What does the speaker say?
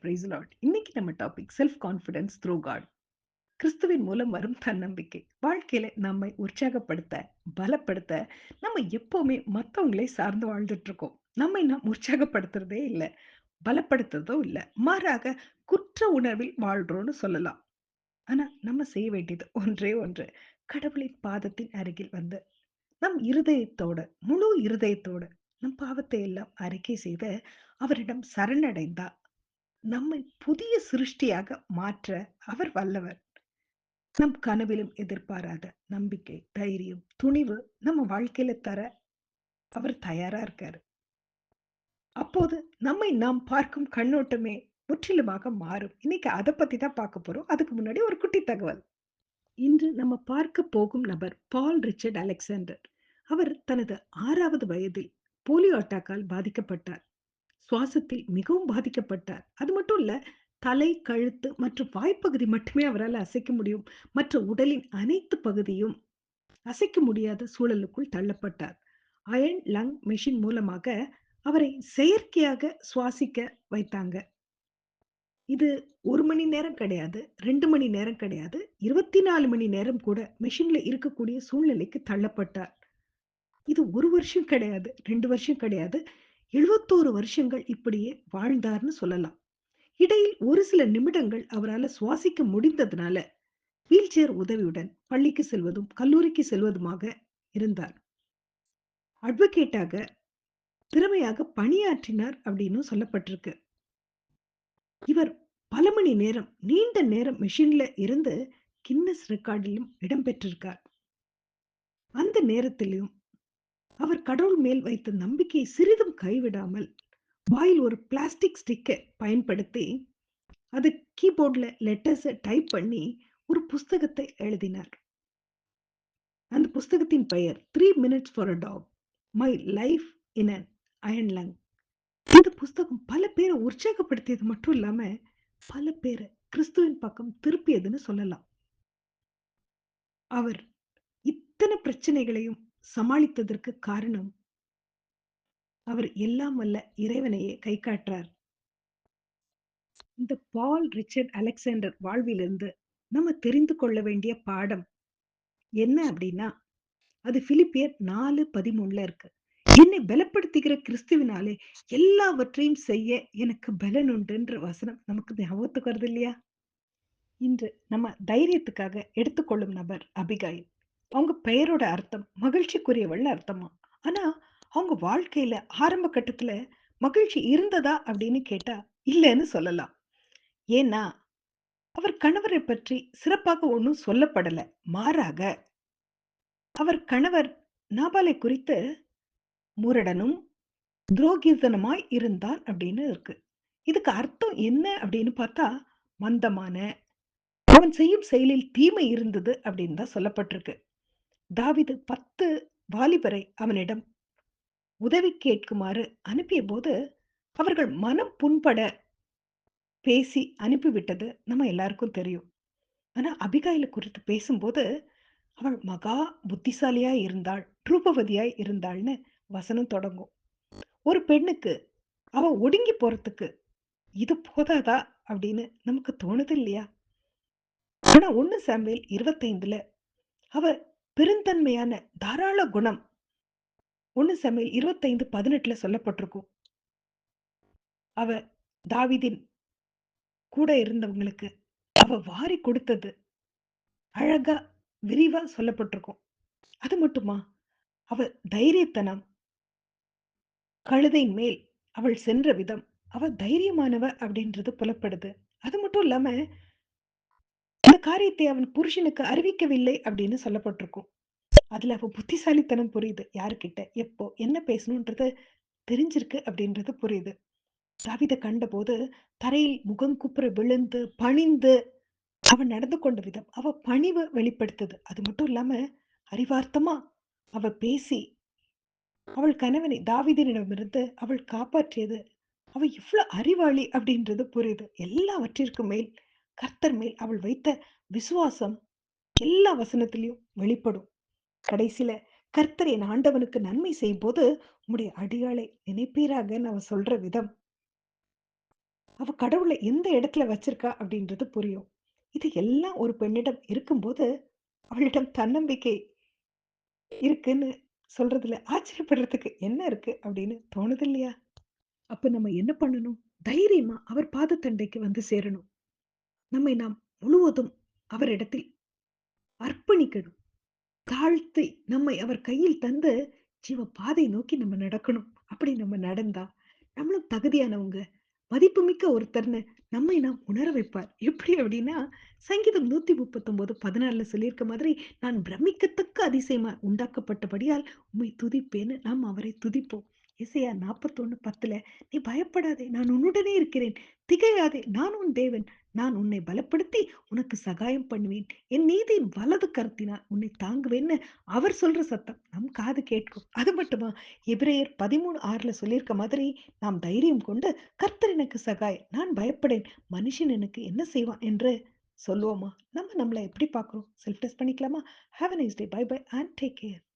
Praise Lord. இன்னைக்கு நம்ம topic self confidence through God. கிறிஸ்துவின் மூலம் வரும் தன்னம்பிக்கை. வாழ்க்கையில நம்மை உற்சாகப்படுத்த, பலப்படுத்த, நம்ம எப்பவுமே மற்றவங்களை சார்ந்து வாழ்ந்துட்டு இருக்கோம். நம்மை நாம் உற்சாகப்படுத்துறதே இல்லை பலப்படுத்துறதும் இல்லை மாறாக குற்ற உணர்வில் வாழ்றோம்னு சொல்லலாம். ஆனா நம்ம செய்ய வேண்டியது ஒன்றே ஒன்று. கடவுளின் பாதத்தின் அருகில் வந்து, நம் இருதயத்தோட, முழு இருதயத்தோட, நம் பாவத்தை எல்லாம் அறிக்கை செய்து, அவரிடம் சரணடைந்தா, நம்மை புதிய சிருஷ்டியாக மாற்ற அவர் வல்லவர். நம் கனவிலும் எதிர்பாராத நம்பிக்கை, தைரியம், துணிவு நம்ம வாழ்க்கையில தர அவர் தயாரா இருக்காரு. அப்போது நம்மை நாம் பார்க்கும் கண்ணோட்டமே முற்றிலுமாக மாறும். இன்னைக்கு அதை பத்தி தான் பார்க்க போறோம். அதுக்கு முன்னாடி ஒரு குட்டி தகவல். இன்று நம்ம பார்க்க போகும் நபர் பால் ரிச்சர்ட் அலெக்சாண்டர். அவர் தனது ஆறாவது வயதில் போலியோ அட்டாக்கால் பாதிக்கப்பட்டார். சுவாசத்தில் மிகவும் பாதிக்கப்பட்டார். அது மட்டும் இல்ல, தலை, கழுத்து மற்றும் வாய்ப்பகுதி மட்டுமே அவரால் அசைக்க முடியும். மற்ற உடலின் அனைத்து பகுதியும் அசைக்க முடியாத சூழலுக்குள் தள்ளப்பட்டார். அயன் லங் மெஷின் மூலமாக அவரை செயற்கையாக சுவாசிக்க வைத்தாங்க. இது ஒரு மணி நேரம் கிடையாது, ரெண்டு மணி நேரம் கிடையாது, 24 மணி நேரம் கூட மெஷின்ல இருக்கக்கூடிய சூழ்நிலைக்கு தள்ளப்பட்டார். இது ஒரு வருஷம் கிடையாது, ரெண்டு வருஷம் கிடையாது, 71 வருஷங்கள் இப்படியே வாழ்ந்தார்னு சொல்லலாம். இடையில் ஒரு சில நிமிடங்கள் அவரால சுவாசிக்க முடிந்ததுனால, வீல் சேர் உதவியுடன் பள்ளிக்கு செல்வதும், கல்லூரிக்கு செல்வதுமாக இருந்தார். அட்வொகேட்டாக திறமையாக பணியாற்றினார் அப்படின்னு சொல்லப்பட்டிருக்கு. இவர் பல மணி நேரம், நீண்ட நேரம் மெஷின்ல இருந்து கின்னஸ் ரெக்கார்டிலும் இடம் பெற்றிருக்கார். அந்த நேரத்திலும் அவர் கடவுள் மேல் வைத்த நம்பிக்கையை சிறிதும் கைவிடாமல், வாயில் ஒரு பிளாஸ்டிக் ஸ்டிக்கை பயன்படுத்தி, அது கீபோர்டில் லெட்டர்ஸ டைப் பண்ணி ஒரு புஸ்தகத்தை எழுதினார். அந்த புஸ்தகத்தின் பெயர் three minutes for a dog. My life in an iron lung". இந்த புஸ்தகம் பல பேரை உற்சாகப்படுத்தியது மட்டும் இல்லாம, பல பேரை கிறிஸ்துவின் பக்கம் திருப்பியதுன்னு சொல்லலாம். அவர் இத்தனை பிரச்சனைகளையும் சமாளித்ததற்கு காரணம், அவர் எல்லாம் வல்ல இறைவனையே கை காட்டுறார். இந்த பால் ரிச்சர்ட் அலெக்சாண்டர் வாழ்விலிருந்து நம்ம தெரிந்து கொள்ள வேண்டிய பாடம் என்ன அப்படின்னா, அது பிலிப்பியர் 4:13ல இருக்கு. என்னை பலப்படுத்துகிற கிறிஸ்துவினாலே எல்லாவற்றையும் செய்ய எனக்கு பலன் உண்டுன்ற வசனம் நமக்கு ஞாபகத்துக்கு வருது இல்லையா? இன்று நம்ம தைரியத்துக்காக எடுத்துக்கொள்ளும் நபர் அபிகாயில். அவங்க பெயரோட அர்த்தம் மகிழ்ச்சிக்குரியவள்னு அர்த்தமா ஆனா, அவங்க வாழ்க்கையில ஆரம்ப கட்டத்துல மகிழ்ச்சி இருந்ததா அப்படின்னு கேட்டா, இல்லன்னு சொல்லலாம். ஏன்னா, அவர் கணவரை பற்றி சிறப்பாக ஒன்றும் சொல்லப்படல. மாறாக, அவர் கணவர் நாபாலை குறித்து முரடனும், துரோகிதனமாய் இருந்தான் அப்படின்னு இருக்கு. இதுக்கு அர்த்தம் என்ன அப்படின்னு பார்த்தா, மந்தமான, அவன் செய்யும் செயலில் தீமை இருந்தது அப்படின்னு தான் சொல்லப்பட்டிருக்கு. தாவிது பத்து வாலிபரை அவனிடம் உதவி கேட்குமாறு அனுப்பிய போது அவர்கள் மனம் புண்பட பேசி அனுப்பிவிட்டது நம்ம எல்லாருக்கும் தெரியும். ஆனா, அபிகாயில குறித்து பேசும்போது, அவள் மகா புத்திசாலியாய் இருந்தாள், ரூபவதியாய் இருந்தாள்னு வசனம் தொடங்கும். ஒரு பெண்ணுக்கு அவ ஒடுங்கி போறதுக்கு இது போதாதா அப்படின்னு நமக்கு தோணுது இல்லையா? ஆனா ஒண்ணு சாம்பியல் இருபத்தைந்துல அவ பெருந்தன்மையான தாராள குணம் ஒன்னு சமையல் இருபத்தைந்து பதினெட்டுல சொல்லப்பட்டிருக்கும். அவ தாவிதின் கூட இருந்தவங்களுக்கு அவ வாரி கொடுத்தது அழகா, விரிவா சொல்லப்பட்டிருக்கும். அது மட்டுமா? அவ தைரியத்தனம் கழுதை மேல் அவள் சென்ற விதம், அவ தைரியமானவ அப்படின்றது புலப்படுது. அது மட்டும் இல்லாம, காரியத்தை அவன் புருஷனுக்கு அறிவிக்கவில்லை அப்படின்னு சொல்லப்பட்டிருக்கும். அதுல அவ புத்திசாலித்தனம் புரியுது. யாருக்கிட்ட எப்போ, என்ன பேசணும்ன்றது தெரிஞ்சிருக்கு அப்படின்றது புரியுது. தாவீத கண்டபோது தரையில் முகம் குப்புற விழுந்து, பணிந்து அவன் நடந்து கொண்ட விதம், அவ பணிவு வெளிப்படுத்துது. அது மட்டும் இல்லாம, அறிவார்த்தமா அவ பேசி, அவள் கணவனை தாவிதனிடமிருந்து அவள் காப்பாற்றியது, அவ எவ்ளோ அறிவாளி அப்படின்றது புரியுது. எல்லாவற்றிற்கும் மேல் கர்த்தர் மேல் அவள் வைத்த விசுவாசம் எல்லா வசனத்திலயும் வெளிப்படும். கடைசில கர்த்தர் என் ஆண்டவனுக்கு நன்மை செய்யும் போது உம்முடைய அடியாளை நினைப்பீராகன்னு அவ சொல்ற விதம் அவ கடவுளை எந்த இடத்துல வச்சிருக்கா அப்படின்றது புரியும். இது எல்லாம் ஒரு பெண்ணிடம் இருக்கும்போது, அவளிடம் தன்னம்பிக்கை இருக்குன்னு சொல்றதுல ஆச்சரியப்படுறதுக்கு என்ன இருக்கு அப்படின்னு தோணுது இல்லையா? அப்ப நம்ம என்ன பண்ணணும்? தைரியமா அவர் பாதத்தண்டைக்கு வந்து சேரணும். நம்மை நாம் முழுவதும் அவரிடத்தில் அர்ப்பணிக்கணும். தாழ்த்தி நம்மை அவர் கையில் தந்து ஜீவ பாதை நோக்கி நம்ம நடக்கணும். அப்படி நம்ம நடந்தா, நம்மளும் தகுதியானவங்க, மதிப்புமிக்க ஒருத்தர்னு நம்மை நாம் உணர வைப்பார். எப்படி அப்படின்னா, சங்கீதம் 139 14ல சொல்லியிருக்க மாதிரி, "நான் பிரமிக்கத்தக்க அதிசயமா உண்டாக்கப்பட்டபடியால் உம்மை துதிப்பேன்னு" நாம் அவரை துதிப்போம். இசையா நாற்பத்தொன்னு பத்துல "நீ பயப்படாதே, நான் உன்னுடனே இருக்கிறேன். திகையாதே, நான் உன் தேவன். நான் உன்னை பலப்படுத்தி உனக்கு சகாயம் பண்ணுவேன். என் நீதியின் வலது கருத்தினால் உன்னை தாங்குவேன்னு" அவர் சொல்ற சத்தம் நம் காது கேட்கும். அது மட்டுமா, எபிரேயர் பதிமூணு ஆறுல சொல்லியிருக்க மாதிரி, நாம் தைரியம் கொண்டு, "கர்த்தர் எனக்கு சகாயம். நான் பயப்படேன். மனுஷன் எனக்கு என்ன செய்வான்?" என்று சொல்லுவோமா? நம்ம நம்மளை எப்படி பார்க்குறோம் செல்ஃப் டெஸ்ட் பண்ணிக்கலாமா? Have a nice day. Bye bye and take care.